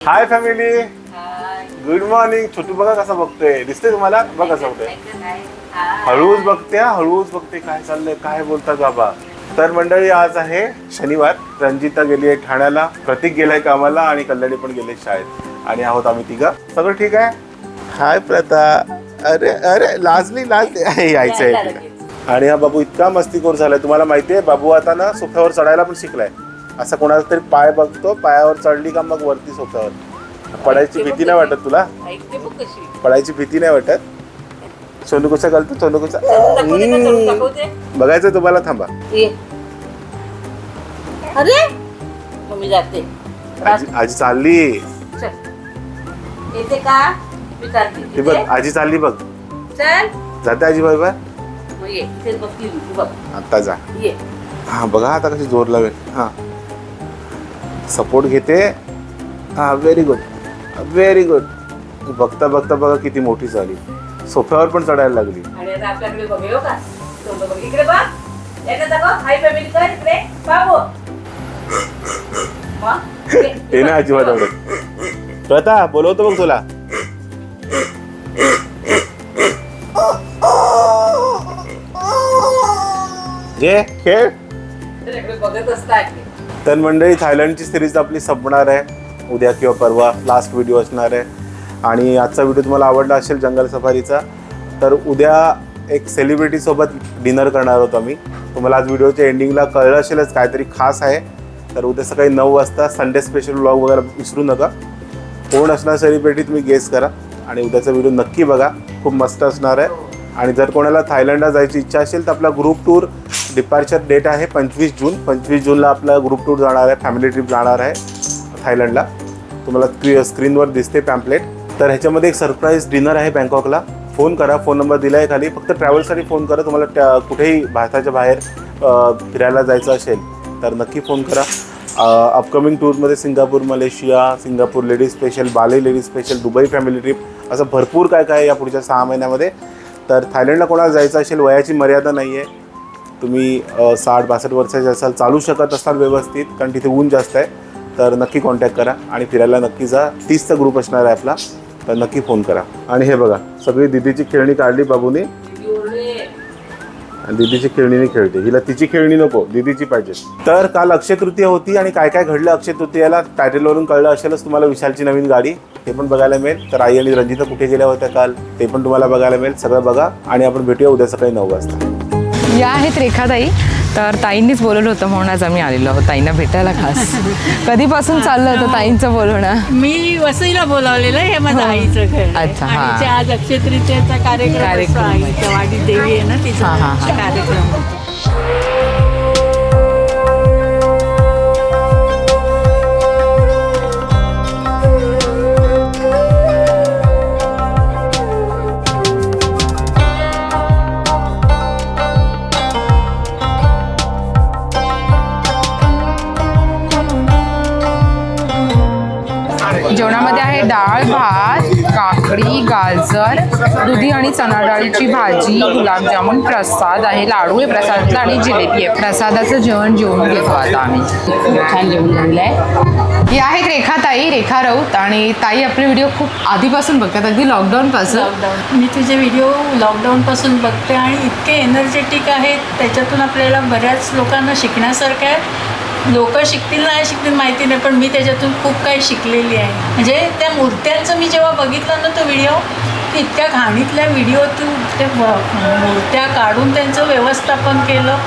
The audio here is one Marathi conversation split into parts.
हाय फॅमिली गुड मॉर्निंग छोटू बघा कसं बघतोय. दिसते तुम्हाला? बघा कसं बघतोय. हळूच बघते हा, हळूच बघते काय चाललंय काय बोलतात बाबा. तर मंडळी आज आहे शनिवार. रंजिता गेली आहे ठाण्याला. प्रतीक गेलाय कामाला आणि कल्याणी पण गेले शाळेत. आणि आहोत आम्ही तिघं. सगळं ठीक आहे? हाय प्रथा. अरे अरे लाजली लाजली. आहे यायचं आहे तिला. आणि हा बाबू इतका मस्तीखोर झालाय. तुम्हाला माहिती आहे बाबू आता ना सोफ्यावर चढायला पण शिकलाय. असं कोणाचा तरी पाय बघतो पायावर चढली का मग वरती सोफ्यावर. पडायची भीती नाही वाटत तुला? ऐकते बघ कशी? पडायची भीती नाही वाटत? सोनू कसा घालतो? सोनू कसा बघायचं तुम्हाला थांबा. अरे! मी जाते. आजी आजी चालली. चल. येते का? मी चालते. बघ? आजी चालली बघ. चल. जाते आजी बरोबर मग ये. इथेच बघती मी, तू बघ. आता जा. ये. हा बघा आता कशी जोर लावेल. हा. सपोर्ट घेते. हा व्हेरी गुड व्हेरी गुड बघता बघता बघा किती मोठी झाली. सोफ्यावर पण चढायला लागली. ते ना बघ, अजिबात. आवडत प्रथा बोलवतो बघ तुला. जे खेळ. बघत असतात. तर मंडळी थायलंडची सिरीज आपली संपणार आहे. उद्या किंवा परवा लास्ट व्हिडिओ असणार आहे. आणि आजचा व्हिडिओ तुम्हाला आवडला असेल जंगल सफारीचा तर उद्या एक सेलिब्रिटीसोबत डिनर करणार होतो आम्ही. तुम्हाला आज व्हिडिओच्या एंडिंगला कळलं असेलच काहीतरी खास आहे. तर उद्या सकाळी नऊ वाजता संडे स्पेशल व्लॉग वगैरे विसरू नका. कोण असणार सेलिब्रिटी तुम्ही गेस करा. आणि उद्याचा व्हिडिओ नक्की बघा. खूप मस्त असणार आहे. आणि जर कोणाला थायलंडला जायची इच्छा असेल तर आपला ग्रुप टूर डिपार्चर डेट आहे पंचवीस जून. पंचवीस जूनला आपला ग्रुप टूर जाणार आहे फॅमिली ट्रिप जाणार आहे थायलंडला. तुम्हाला स्क्री स्क्रीनवर दिसते पॅम्पलेट. तर ह्याच्यामध्ये एक सरप्राईज डिनर आहे बँकॉकला. फोन करा फोन नंबर दिला आहे खाली. फक्त ट्रॅव्हलसाठी फोन करा तुम्हाला त्या कुठेही भारताच्या बाहेर फिरायला जायचं असेल तर नक्की फोन करा. Upcoming टूरमध्ये Singapore Malaysia Singapore ladies special बाले ladies special Dubai family trip असं भरपूर काय काय आहे या पुढच्या सहा महिन्यामध्ये. तर थायलंडला कोणाला जायचं असेल वयाची मर्यादा नाही आहे तुम्ही साठ बासष्ट वर्षाचे असाल चालू शकत असाल व्यवस्थित कारण तिथे ऊन जास्त आहे तर नक्की कॉन्टॅक्ट करा आणि फिरायला नक्की जा. तीसचा ग्रुप असणार आहे आपला तर नक्की फोन करा. आणि हे बघा सगळी दिदीची खेळणी काढली बाबूने. दिदीची आणि दीदीची खेळते. हिला तिची खेळणी नको दीदीची पाहिजे. तर काल अक्षय तृतीया होती आणि काय काय घडलं अक्षय तृतीयाला? टायटलवरून कळलं असेलच तुम्हाला विशालची नवीन गाडी. ते पण बघायला मिळेल. तर आई आणि रंजिता कुठे गेल्या होत्या काल? ते पण तुम्हाला बघायला मिळेल. सगळं बघा आणि आपण भेटूया उद्या सकाळी नऊ वाजता. या आहेत रेखाताई तर ताईंनीच बोलवलं होतं म्हणून आज आम्ही आलेलो आहोत ताईंना भेटायला खास कधीपासून चाललं होतं ताईंचं बोलवणं मी वसईला बोलावलेलं हे माझं आईचं घर. अच्छा, हा. आणि ते आज अक्षय तृतीयेचा कार्यक्रम कार्यक्रम असतो आहे. आईच्या वाडी देवी आहे ना तिचा हा, हा, हा. कार्यक्रम काकडी गाजर दुधी आणि चणा डाळीची भाजी गुलाबजामुन प्रसाद आहे. लाडू आहे प्रसादातला आणि जिलेबी आहे. प्रसादाचं जेवण जेवून घेतो आता आम्ही. छान जेवण झालेलं आहे. ही आहेत रेखा ताई रेखा राऊत आणि ताई आपले व्हिडिओ खूप आधीपासून बघतात. अगदी लॉकडाऊनपासून लॉकडाऊन मी तुझे व्हिडिओ लॉकडाऊनपासून बघते आणि इतके एनर्जेटिक आहेत. त्याच्यातून आपल्याला बऱ्याच लोकांना शिकण्यासारखं आहे. लोक शिकतील नाही शिकतील माहिती नाही पण मी त्याच्यातून खूप काही शिकलेली आहे. म्हणजे त्या मूर्त्यांचं मी जेव्हा बघितलं ना तो व्हिडिओ इतक्या घाणीतल्या व्हिडिओतून ते मूर्त्या काढून त्यांचं व्यवस्थापन केलं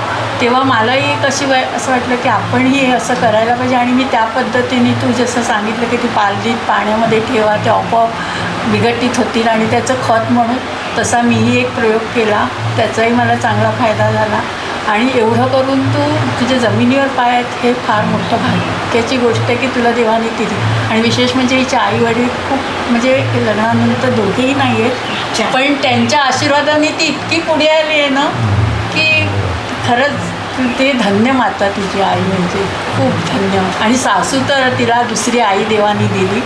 तेव्हा मलाही कशी वाय असं वाटलं की आपणही असं करायला पाहिजे. आणि मी त्या पद्धतीने तू जसं सांगितलं की ती पालदीत पाण्यामध्ये ठेवा ते आपोआप विघटित होतील आणि त्याचं खत म्हणून तसा मीही एक प्रयोग केला. त्याचाही मला चांगला फायदा झाला. आणि एवढं करून तू तुझ्या जमिनीवर पाय आहेत हे फार मोठं भाग्याची गोष्ट आहे की तुला देवाने दिली. आणि विशेष म्हणजे हिचे आई वडील खूप म्हणजे लग्नानंतर दोघेही नाही आहेत. पण त्यांच्या आशीर्वादाने ती इतकी पुढे आली आहे ना की खरंच ते धन्य माता तुझी आई म्हणजे खूप धन्य. आणि सासू तर तिला दुसरी आई देवानी दिली.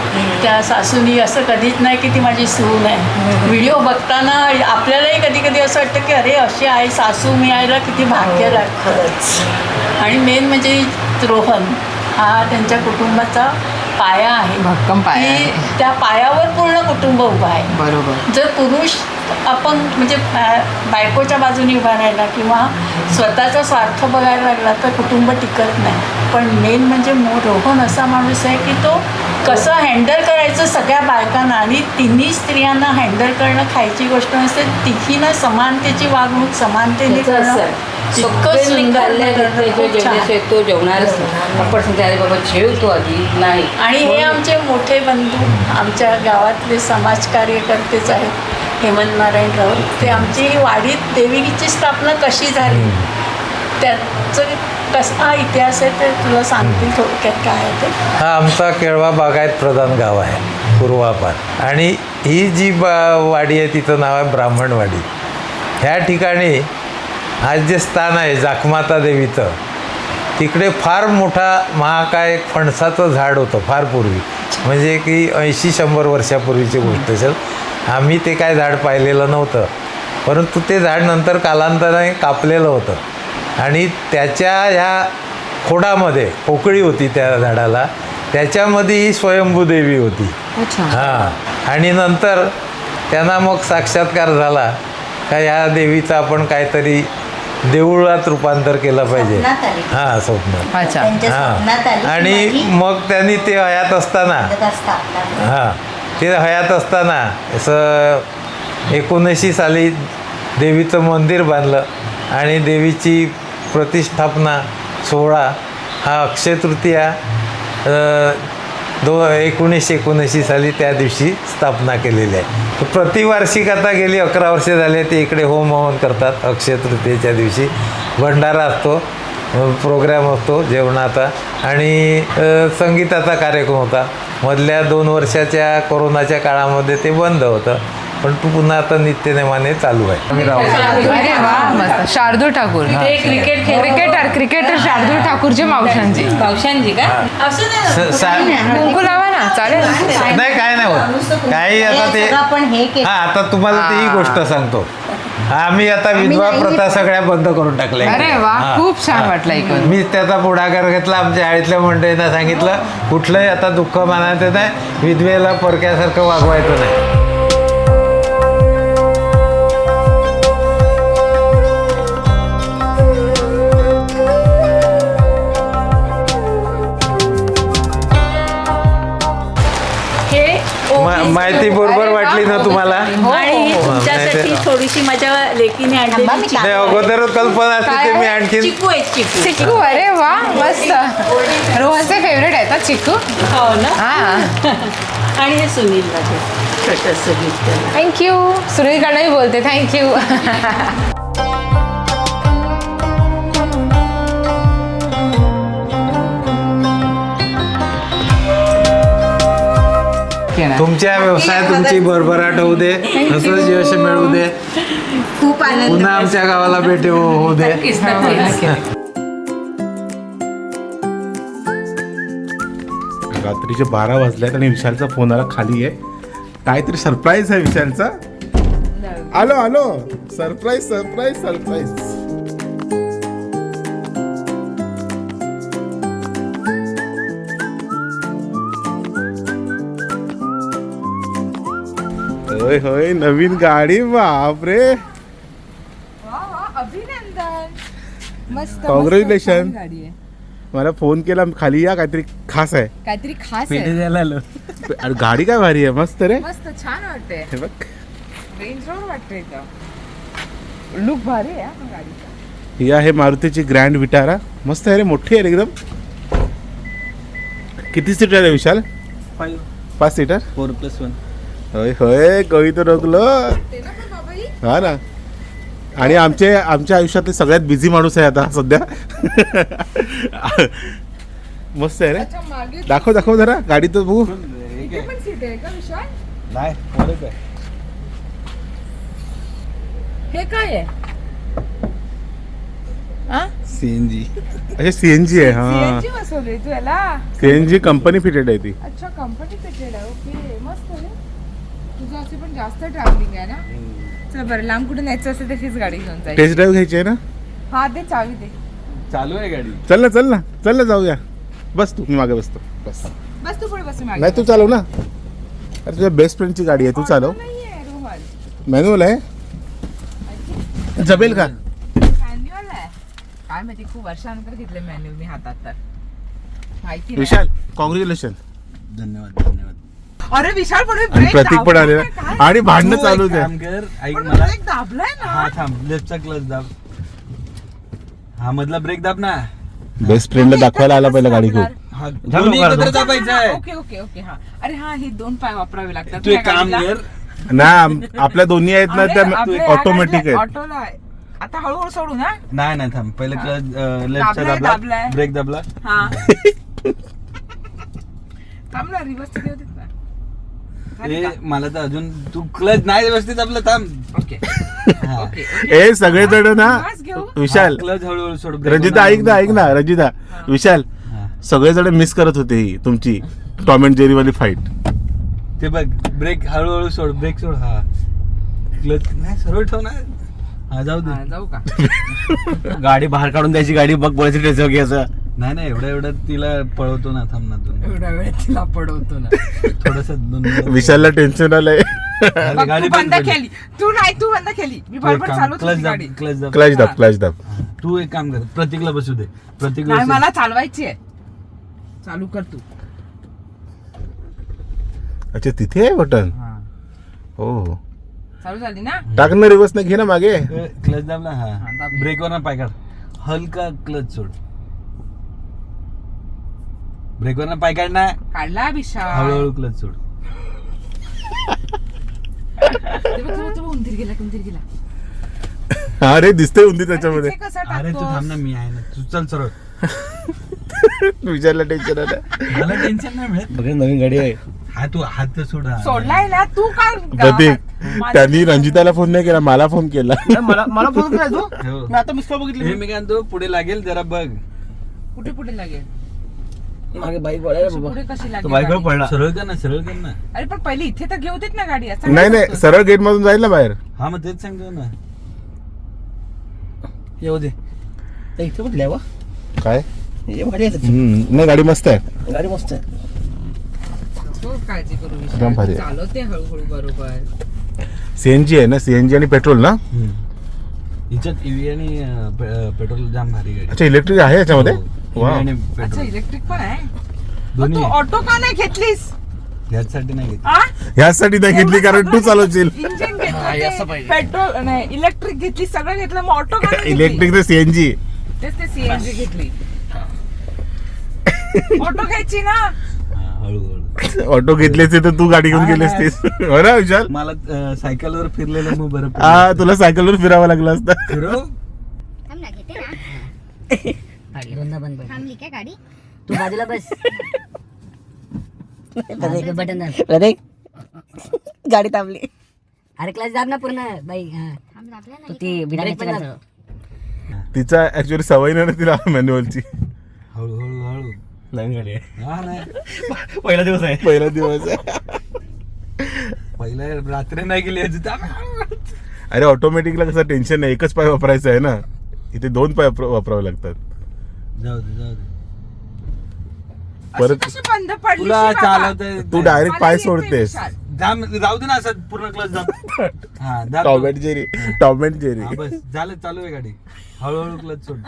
त्या सासूनी असं कधीच नाही की ती माझी सून आहे. व्हिडिओ बघताना आपल्यालाही कधी कधी असं वाटतं की अरे अशी आई सासू मिळायला किती भाग्य लागतं. आणि मेन म्हणजे रोहन हा त्यांच्या कुटुंबाचा पाया आहे. भक्कम पाया. त्या पायावर पूर्ण कुटुंब उभं आहे. बरोबर. जर पुरुष आपण म्हणजे बायकोच्या बाजूने उभा राहिला किंवा स्वतःचा स्वार्थ बघायला लागला तर कुटुंब टिकत नाही. पण मेन म्हणजे मो रोहन असा माणूस आहे की तो कसं हँडल करायचं सगळ्या बायकांना आणि तिन्ही स्त्रियांना हँडल करणं खायची गोष्ट नसते. तिघीनं समानतेची वागणूक समानतेने करणं तो जेवणारच नाही. आपण सांगते अरे बाबा जेव तो आधी. नाही. आणि हे आमचे मोठे बंधू आमच्या गावातले समाजकार्यकर्तेच आहेत. हेमंत नारायण राऊत ते आमची वाडीत देवीची स्थापना कशी झाली? त्याचं कसा इतिहास आहे ते तुला सांगतील थोडक्यात काय आहे ते? हा आमचा केळवा बागायत प्रधान गाव आहे पूर्वापार. आणि ही जी बा वाडी आहे तिचं नाव आहे ब्राह्मणवाडी ह्या ठिकाणी आज जे स्थान आहे जाखमाता देवीचं तिकडे फार मोठा महाकाय फणसाचं झाड होतं फार पूर्वी. म्हणजे की ऐंशी शंभर वर्षापूर्वीची गोष्ट असेल. आम्ही ते काय झाड पाहिलेलं नव्हतं. परंतु ते झाड नंतर कालांतराने कापलेलं होतं. आणि त्याच्या ह्या खोडामध्ये पोकळी होती त्या झाडाला त्याच्यामध्ये ही स्वयंभू देवी होती. अच्छा. हां. आणि नंतर त्यांना मग साक्षात्कार झाला का ह्या देवीचं आपण काहीतरी देऊळात रूपांतर केलं पाहिजे. हां स्वप्न हां. आणि मग. त्यांनी ते हयात असताना. हां. ते हयात असताना असं एकोणऐंशी साली देवीचं मंदिर बांधलं आणि देवीची प्रतिष्ठापना सोहळा हा अक्षय तृतीया दो एकोणीसशे एकोणऐंशी साली त्या दिवशी स्थापना केलेली आहे. तर प्रतिवार्षिक आता गेली अकरा वर्षे झाले ते इकडे होम हवन करतात अक्षय तृतीयेच्या दिवशी. भंडारा असतो प्रोग्रॅम असतो जेवणाचा आणि संगीताचा कार्यक्रम होता. मधल्या दोन वर्षाच्या कोरोनाच्या काळामध्ये ते बंद होतं. पण तू पुन्हा आता नित्यनेमाने चालू आहे. आम्ही राहू. अरे वा मस्त. Shardul Thakur. Cricket cricketer cricketer Shardul ठाकूरची मावशांची. पावशांची का? असं नाही स- सा- कुंकू लावा ना. चालेल. नाही. काय नाही होत. काही आता ते सगळं आपण हे केलं. हा आता तुम्हाला ती ही. गोष्ट सांगतो. आम्ही आता विधवा प्रथा सगळ्या बंद करून टाकल्या अरे वा हा. खूप छान वाटलं ऐकून. मी त्याचा पुढाकार घेतला आमच्या आळीतल्या मंडळींना सांगितलं कुठलंही आता दुःख मानायचं नाही विधवेला परक्यासारखं वागवायचं नाही. हे मा- माहिती बरोबर अरे वा. वाटली ना तुम्हाला आणि ही हो, तुमच्यासाठी नाही ते- थोडीशी आणलेली चिकू. नाही अगोदर कल्पना असते ते मी आणखीन चिकू आहे चिकू. चिकू अरे वा मस्त. रोहनचे फेवरेट आहेत चिकू? हो ना? हा. आणि हे सुनील छोटंसं गिफ्ट थँक्यू सुनीलकडनंही बोलते थँक्यू तुमच्या व्यवसायात तुमची भरभराट होऊ दे असंच यश मिळवू दे. खूप आनंद पुन्हा आमच्या गावाला भेट हो- होऊ दे. नक्कीच नक्कीच. रात्रीचे बारा वाजल्यात आणि विशालचा फोन आला खाली आहे काहीतरी सरप्राईज आहे विशालचा. आलो आलो. सरप्राईज सरप्राईज सरप्राईज होय होय नवीन गाडी बापरे. अभिनंदन. मस्त. गाडी आहे. मला फोन केला खाली या काहीतरी खास आहे. काहीतरी खास आहे. अरे गाडी काय भारी आहे मस्त रे. मस्त छान वाटते हे बघ. रेंज रोड वाटते लुक भारी आहे हा गाडीचा. ही आहे मारुतीची ग्रँड विटारा मस्त आहे रे मोठी आहे रे एकदम. किती सीटर आहे विशाल? पाच सीटर फोर प्लस वन होय होय कवी तर रोखलो हा ना. आणि आमचे आमच्या आयुष्यातले सगळ्यात बिझी माणूस आहे आता सध्या. मस्त आहे रे. दाखव दाखव जरा. गाडी तर बघू. इथे पण सीट आहे का विशाल? नाही फोरच आहे. हे काय आहे? सी एन जी अच्छा सीएनजी आहे हा. सीएनजी बसवली तू याला? सीएनजी कंपनी फिटेड आहे ती. अच्छा कंपनी फिटेड आहे ओके. मस्त तुझं असे पण जास्त ट्रॅव्हलिंग आहे ना? चल बरं. लांब कुठे न्यायचं असेल तशीच गाडी घेऊन जाईल. टेस्ट ड्राईव्ह घ्यायची आहे ना? हा दे चावी दे. चालू आहे गाडी. चल ना चल ना. चल ना जाऊया. बस तू मी मागे बसतो. बस. बस तू पुढे बस मी नाही तू चालव ना. अरे तुझ्या बेस्ट फ्रेंडची गाडी आहे तू चालव. नाहीये रोहन मॅन्युअल आहे. जमेल का? मॅन्युअल आहे. काय माहिती खूप वर्षानंतर घेतले मॅन्युअल मी हातात तर. माहिती नाही. विशाल कॉंग्रॅच्युलेशन धन्यवाद. अरे विशाल पण आणि प्रतीक पण आलेला. आणि भांडणं चालू एक आहे ऐक मला. ब्रेक दाबलाय ना. हा थांब लेफ्टचा क्लच दाब. हा मधला ब्रेक दाब ना. बेस्ट फ्रेंडला दाखवायला आला पहिला गाडी घेऊन हा दोन्ही एकत्र दाबायचं आहे. ओके ओके ओके हा. अरे हा हे दोन पाय वापरावे लागतात तू एक काम कर. ना आम- आपल्या दोन्ही आहेत ना त्या ऑटोमॅटिक आहेत. ऑटोला आता हळूहळू सोडू ना नाही नाही थांब. पहिले क्लच लेफ्टचा दाबलाय, दाबला. दाबलाय. ब्रेक दाबला. हा. थांब ना रिवर्स किती होते का? मला तर अजून तू क्लच नाही व्यवस्थित दाबला थांब. ओके. हा. ओके ए सगळेजण ना घेऊ. विशाल. क्लच हळूहळू सोड break रंजिता ऐक ना ऐक ना रंजिता. विशाल हा. सगळेजण मिस करत होते ही तुमची टॉम अँड जेरी वाली फाईट ते बघ ब्रेक हळूहळू सोड ब्रेक सोड. हा. क्लच नाही सरळ ठेव ना. हा जाऊ हा, दे जाऊ का? गाडी बाहेर काढून द्यायची गाडी बघ बोलायची टेस्ट घ्यायचं नाही नाही एवढं एवढं तिला पळवतो ना थांब ना दोन एवढ्या वेळ तिला पडवतो ना. थोडस. विशालला टेन्शन आलंय. गाडी- बघ, गाडी तू बंद. केली. तू नाही तू बंद केली. मी बरोबर काम- चालवत क्लच होती दाब गाडी. क्लच दाब. क्लच दाब क्लच दाब. तू एक काम कर प्रतीकला बसू दे. प्रतीक नाही मला चालवायची आहे. चालू कर तू. अच्छा तिथे आहे बटन? हा. हो. चालू झाली ना? टाक ना रिवर्स ना घे ना मागे. क्लच दाबला हा. हा, दाब. ब्रेकवर ना पाय काढ. हलका क्लच सोड. ब्रेकवर ना पाय काढ ना. काढला विशाल हळूहळू क्लच सोड. उंदीर गेला उंदीर गेला. अरे दिसते उंदी त्याच्यामध्ये. कसा अरे तू टाकतोस? थांब ना मी आहे ना. तू चल सरळ. विचारला टेन्शन आलं. मला टेन्शन नाही मिळत. बघ नवीन गाडी आहे. हा तू हात तर सोड हा. सोडलाय ना तू का प्रतीक माझं- त्यांनी रंजिताला फोन नाही केला मला फोन केला. मला मला फोन केला तू हो. मी आता मिस कॉल हे बघितली मी. काय म्हणतो पुढे लागेल जरा बघ. कुठे कुठे लागेल? मागे बाईक वळायला बाबा. पुढे कशी तो लागेल बाईकवर गाडी? पडला. सरळ कर ना सरळ कर ना. अरे पण पहिले इथे तर घेऊ देत ना गाडी असं नाही काय नाही? सरळ गेट मधून जाईल ना बाहेर. हा मग तेच सांगतो ना. येऊ दे. तर इथे कुठल्या वा? काय? हे गाडी आहे त्याची. हम्म, नाही गाडी मस्त आहे. गाडी मस्त आहे. खूप काळजी करू एकदम भारी विशाल आहे. चालवते हळूहळू बरोबर. सीएनजी आहे ना सीएनजी आणि पेट्रोल ना? हिच्यात ईव्ही आणि पेट्रोल जाम भारी गाडी. अच्छा इलेक्ट्रिक आहे याच्यामध्ये? हो, EV वा आणि अच्छा पेट्रोल इलेक्ट्रिक पण आहे? मग दोन्ही तू आहे. ऑटो का नाही घेतलीस? ह्याचसाठी नाही घेत आ? ह्यासाठी नाही घेतली कारण तू चालवशील. इंजिन हा, हे असं घेतलं पाहिजे. पेट्रोल नाही इलेक्ट्रिक घेतली सगळं घेतलं मग ऑटो का नाही इलेक्ट्रिक ते सीएनजी घेतली? तेच ते सीएनजी घेतली. ऑटो घ्यायची ना? हा, हळूहळू. ऑटो घेतली असते तर तू गाडी घेऊन गेली. असतीस. हो ना विशाल? मला सायकलवर फिरलेलं मग बरं हा. तुला सायकलवर फिरावं लागलं असतं. फिरव थांब ना घेते ना. दोनदा बंद पड थांबली काय गाडी? तू बाजूला बस. बटन दाब. गाडी थांबली. अरे क्लास दाब ना पूर्ण. बाई हा. थांब तू ना ती पण काढ. तिचा ऍक्च्युअली सवय नाही ना तिला मॅन्युअलची हळूहळू हळू नवीन गाडी आहे हा नाही. पहिला दिवस आहे. पहिला दिवस आहे. पहिल्या रात्री नाही गेली थांब. अरे ऑटोमॅटिकला कसं टेन्शन नाही. एकच पाय वापरायचं आहे ना. इथे दोन पाय वापर- वापरावे लागतात. जाऊ दे जाऊ दे. परत कशी बंद पडली तुला शी बाबा? चालवता तू डायरेक्ट पाय सोडतेस. जाम जाऊ दे ना असं पूर्ण क्लच जाम हा Tom. And Jerry Tom and Jerry बस. झालं चालू आहे गाडी. हळूहळू क्लच सोड.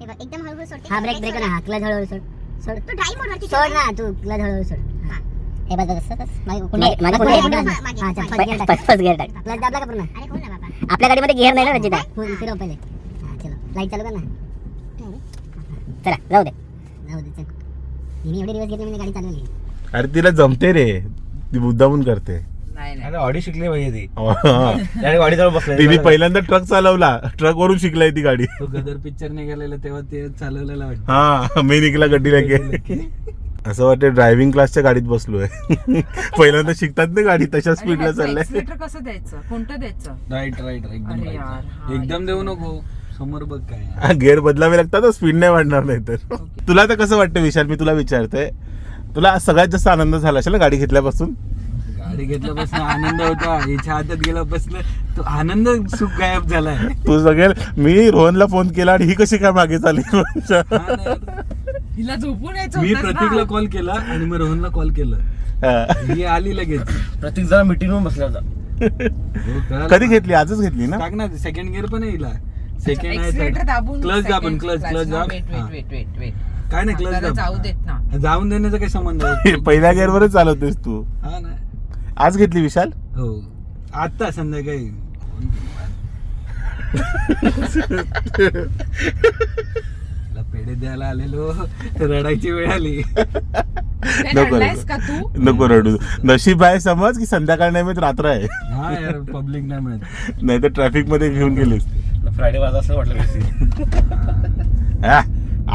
एकदम हळूहळू सोडते हा ब्रेक ब्रेक ना हा क्लास हळूहळू सोड. सोड. तू ड्राईव्ह मोडवरती सोड ना तू क्लास हळूहळू सोड. हा. हे. बघ हा, मागे- फर्स्ट- गिअर टाक. क्लास दाबला का पूर्ण? अरे हो ना बाबा? आपल्या गाडीमध्ये गिअर नाही ना रंजिता? फुल फिरव पहिले हा चलो. लाइट चालू कर ना. चला जाऊ दे. जाऊ दे चल. मी एवढे दिवस घेतले मी गाडी चालवली अरे तिला जमते रे. ती मुद्दामून करते. नाही ऑडी शिकली पाहिजे ती. हा. डायरेक्ट गाडी जवळ बसले तिने पहिल्यांदा ट्रक चालवला. ट्रक वरून शिकलाय ती गाडी. तो गदर पिक्चर निघालेला तेव्हा ते चालवलेला वाटतं. हा मी निघला गड्डीला गे असं वाटतं ड्रायव्हिंग क्लासच्या गाडीत बसलोय. पहिल्यांदा शिकतात ना गाडी तशा स्पीडला चाललंय. एक्सिलेटर कसं द्यायचं? कोणतं द्यायचं? राईट राईट एकदम अरे right. यार, हा, एकदम देऊ नको. समोर बघ काय. आहे. गेअर बदलावे लागतात स्पीड नाही वाढणार नाही तर तुला तर कसं वाटतं विशाल? मी तुला विचारतोय. तुला सगळ्यात जास्त आनंद झाला असेल ना गाडी घेतल्यापासून? गाडी घेतल्यापासून आनंद होता याच्या हातात गेल्यापासून तो आनंद सुख गायब झालाय. तू सगळे मी रोहनला फोन केला आणि ही कशी काय मागे चालली? हा. हिला झोपून यायचं मी. प्रतीकला कॉल केला आणि मग रोहनला कॉल केलं. हा. आली लगेच. प्रत्येक जण मिटिंगमध्ये बसला होता हो. कधी घेतली? आजच घेतली ना? टाक ना सेकंड गिअर पण आहे हिला. सेकंड क्लच दाबून क्लच. क्लच हा, दाब. काय नाही क्लच जाऊ देत ना. जाऊन देण्याचा काय संबंध आहे? पहिल्या गेअरवरच चालवतेस तू. हा ना आज घेतली विशाल? हो. आता संध्याकाळी. पेढे द्यायला आलेलो. रडायची वेळ आली. नको का तू? नको रडू. नशीब आहे समज की संध्याकाळ नाही मिळत रात्र आहे. हा यार पब्लिक नाही मिळत. नाही तर ट्रॅफिकमध्ये घेऊन गेलीस. फ्रायडे वाजा असं वाटलं हा,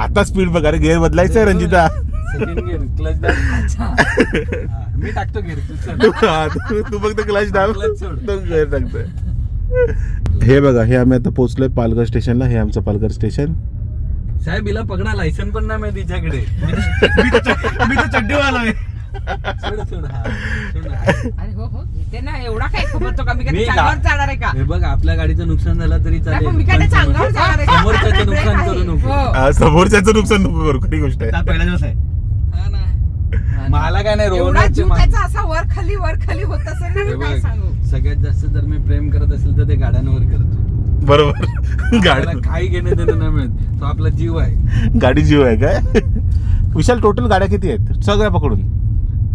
आता स्पीड बघ अरे गेअर बदलायचं आहे रंजिता. सेकंड गिअर क्लच दाब हा, मी टाकतो गिअर तू चल. तू हा, तू- तू फक्त क्लच दाब Clutch सोड. तो gear टाकतोय हे बघा हे आम्ही आता पोहोचलोय पालघर स्टेशनला हे आमचं पालघर स्टेशन साहेब हिला पकडा लायसन पण नाही माहिती तिच्याकडे मी तर चड्डी आलोय सोड, सोड, हा, सोड ना. अरे हो हो इथे ना एवढा काय खबर तो का मी काय मी त्याच्या अंगावर जाणार आहे का हे बघ आपल्या गाडीचं नुकसान झालं तरी नाही, चालेल पण मी काय त्याच्या अंगावर जाणार आहे का? समोरच्याचं नुकसान. करू नको. हो. समोरच्याचं नुकसान नको करू खरी गोष्ट आहे पहिला दिवस आहे. मला काय नाही एवढा जीव त्याचा असा वर खाली वर खाली होत असेल ना मी काय बघ, सांगू? सगळ्यात जास्त जर मी प्रेम करत असेल तर ते गाड्यांवर करतो. बरोबर. गाडी काही घेणं देणं नाही मिळत. तो आपला जीव आहे. गाडी जीव आहे काय? विशाल टोटल गाड्या किती आहेत? सगळ्या पकडून.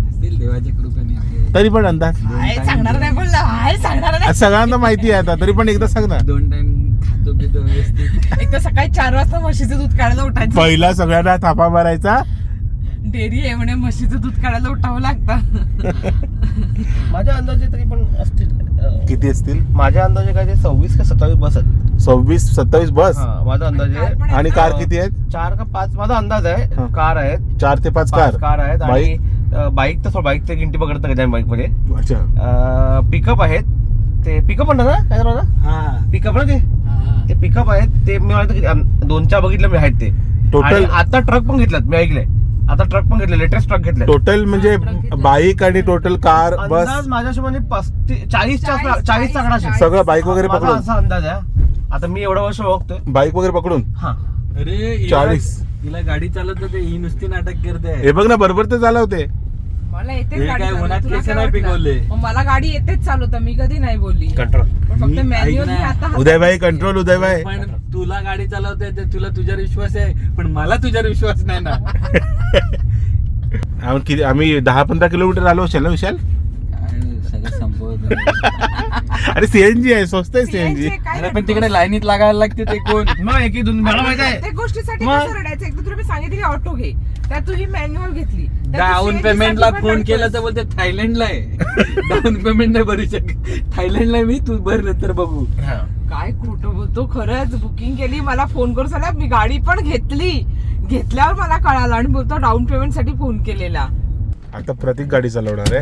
असतील देवाच्या कृपेने. आहे. तरी पण अंदाज. सांगणार नाही बोलला. सांगणार नाही. सगळ्यांना माहिती आहे आता तरी पण एकदा सांग ना दोन टाइम खातो पितो व्यवस्थित. एक तर सकाळी चार वाजता म्हशीचं दूध काढायला उठायचं. पहिला सगळ्यांना थापा मारायचा डेअरी आहे म्हणे म्हशीचं दूध काढायला उठावं लागतं. माझ्या अंदाजे तरी पण असतील किती असतील? माझ्या अंदाजे काय ते सव्वीस का सत्तावीस बस आहेत. सव्वीस सत्तावीस बस? हा माझा अंदाजे आणि कार किती आहेत? चार का पाच माझा अंदाज हा. आहे कार आहेत. चार ते पाच पाच कार. कार आहेत आणि बाईक? बाईक तर बाईक तर गिंटी पकडत नाही बाईकमध्ये अच्छा. पिकअप आहेत. ते पिकअप म्हणतात ना? काय झालं हा. पिकअप ना ते? ते पिकअप आहेत. ते मी अं, दोन चार बघितले मी आहेत ते. आणि आता ट्रक पण घेतलात मी ऐकलंय. आता ट्रक पण घेतले लेटेस्ट ट्रक घेतले टोटल म्हणजे बाईक आणि टोटल कार बस अंदाज माझ्या हिशोबाने चाळीसच्या चाळीस, चाळीसचा आकडा असेल. सगळं बाईक वगैरे माझा पकडून? असा अंदाज आहे. आता मी एवढं वर्ष बघतोय बाईक वगैरे पकडून? हा. अरे हिला- चाळीस. हिला गाडी चालत होते ही नुसती नाटक करते. हे बघ ना बरोबर तर झालं होते. मला येतेच हे गाडी काय चालवता. उन्हात तुला केस काय नाही वाटलं? पिकवले? मग मला गाडी येतेच चालवता मी कधी नाही बोलली. कंट्रोल पण फक्त मी- मॅन्युअल ऐक ना. आता हातात- उदयभाई कंट्रोल उदयभाई. पण तुला गाडी चालवता येते तुला तुझ्यावर विश्वास आहे पण मला तुझ्यावर विश्वास नाही ना. आम्ही किती आम्ही दहा पंधरा किलोमीटर आलो असेल ना विशाल? सगळं संपवत अरे सीएनजी आहे स्वस्त आहे सीएनजी अरे पण तिकडे लाईनीत लागायला लागते ते कोण? मग एक दोन मला माहीत आहे. गोष्टीसाठी मग? कसं रडायचं? एकदा तुला मी सांगितली ऑटो घे. त्यात तू ही मॅन्युअल घेतली. त्यात तू डाऊन CNG पेमेंटला पण फोन. केला तर बोलते थायलंडला आहे. डाऊन पेमेंट नाही भरू शकत. थायलंडला आहे मी तू भर नंतर बघू. काय खोटं बोलतो? खरंच बुकिंग केली मला फोन करून सांगा मी गाडी पण घेतली. घेतल्यावर मला कळालं आणि बोलतो डाऊन पेमेंटसाठी फोन केलेला. आता प्रतीक गाडी चालवणार आहे.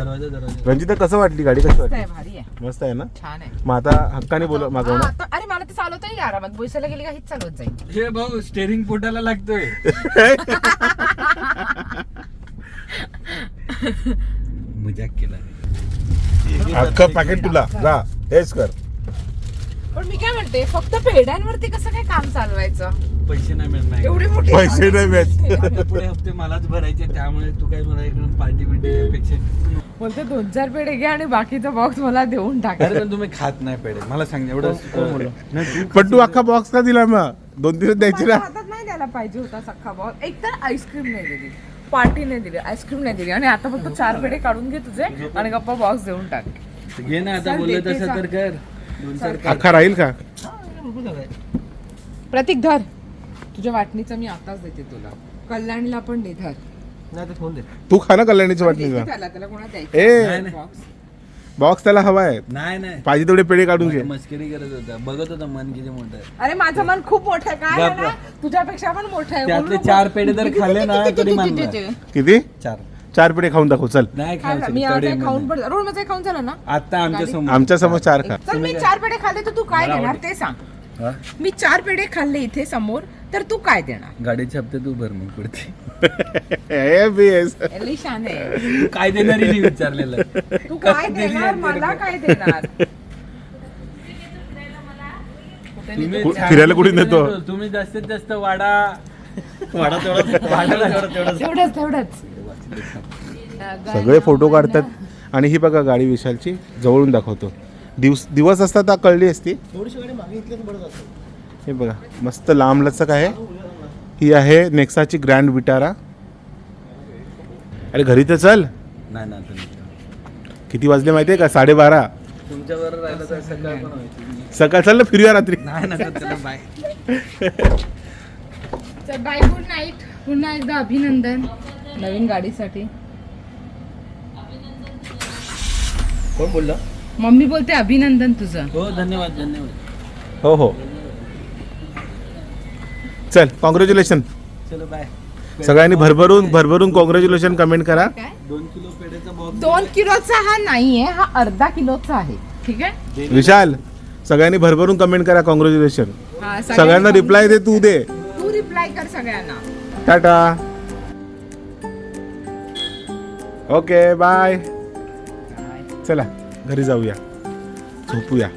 रंजिता कसं वाटली गाडी? वाटली? आहे भारी आहे. मस्त आहे ना? छान आहे. मग आता हक्काने बोल हा, मागवणार आता- अरे मला ते चालवता येईल आरामात. बोईसाला गेली का हीच चालवत जाईल. हे भाऊ स्टेरिंग पोटाला लागतोय. मजाक केला अख्खं पॅकेट तुला. जा हेच कर. पण मी काय म्हणते फक्त पेढ्यांवरती कसं काय काम चालवायचं? पैसे नाही मिळत नाही एवढी मोठी पैसे नाही मिळत. आता पुढे हप्ते मलाच भरायचे त्यामुळे तू काय मला इकडून पार्टी बिटी अपेक्षा बोलते दोन चार पेढे घे आणि बाकीचा बॉक्स मला देऊन टाक. अरे पण तुम्ही खात नाही पेढे. मला सांग एवढं कोण बोललो नाही तू पण तू अख्खा बॉक्स का दिला मग? दोन दिवस द्यायची ना? हातात नाही द्यायला पाहिजे होता सख्खा बॉक्स एक तर आईस्क्रीम नाही दिली. पार्टी नाही दिली. आईस्क्रीम नाही दिली. आणि आता फक्त चार पेढे काढून घे तुझे आणि गप्पा बॉक्स देऊन टाक. घे ना आता चल, बोललं देते तसं. तर कर. दोन चार अख्खा राहील का? प्रतीक धर. तुझ्या वाटणीचं मी आताच देते तुला. कल्याणला पण दे धर. नाही ते फोन दे. तू खा ना कल्याणीची वाटणी त्याला त्याला कोणा नाही, द्यायचं नाही. बॉक्स बॉक्स त्याला हवा आहे. नाही नाही. पाहिजे तेवढे पेढे काढून घे. मस्करी करत होता. बघत होता मन किती मोठं आहे. अरे माझं मन खूप मोठं आहे. काय आहे गप्प. ना? तुझ्यापेक्षा पण मोठं आहे. त्यातले नको. चार पेढे जर खाल्ले ना तरी मानला किती चार. चार पेढे खाऊन दाखव चल. नाही काय खाऊ मी शकत, तेवढे खाऊन मन पण रोडमध्ये खाऊन झालं ना? नाही. आता आमच्यासमोर. आमच्यासमोर चार खा. चल मी चार पेढे खाल्ले तर तू काय देणार? ते सांग. हा? मी चार पेढे खाल्ले इथे समोर. तर तू काय देणार? गाडीचे हप्ते तू भर मग पुढचे. ए, आहे. तू काय देणार नाही विचारलेलं? तू काय देणार? मला काय देणार? तुम्ही फिरायला कुठे नेतो? तुम्ही जास्तीत जास्त वाडा वाढा तेवढा वाढा तेवढा तेवढा तेवढंच. तेवढंच. सगळे फोटो काढतात. आणि ही बघा गाडी विशालची जवळून दाखवतो. दिवस दिवस असता तर कळली असती. थोडीशी गाडी मागे घेतली तर बरं जातं. हे बघा मस्त लांब लचक आहे. ही आहे नेक्साची ग्रँड विटारा. अरे घरी तर चल. नाही ना किती वाजले माहिती आहे का? साडेबारा. तुमच्यावर राहिलं तर सकाळ पण व्हायची सकाळ चाललं फिरूया रात्री. नाही ना त्याला बाय तर बाय गुड नाईट पुन्हा एकदा अभिनंदन. नवीन गाडीसाठी. कोण बोललं? मम्मी बोलते अभिनंदन तुझं. हो धन्यवाद धन्यवाद. हो हो. चल कॉंग्रॅच्युलेशन चलो बाय सगळ्यांनी भरभरून भरभरून कॉंग्रॅच्युलेशन कमेंट करा. दोन किलो पेढ्याचा बॉक्स दोन किलोचा हा नाहीये हा अर्धा किलोचा आहे. ठीक आहे? विशाल सगळ्यांनी भरभरून कमेंट करा कॉंग्रॅच्युलेशन हा, सगळ्यांना रिप्लाय दे तू दे. तू रिप्लाय कर सगळ्यांना. टाटा. ओके बाय चला घरी जाऊया. झोपूया.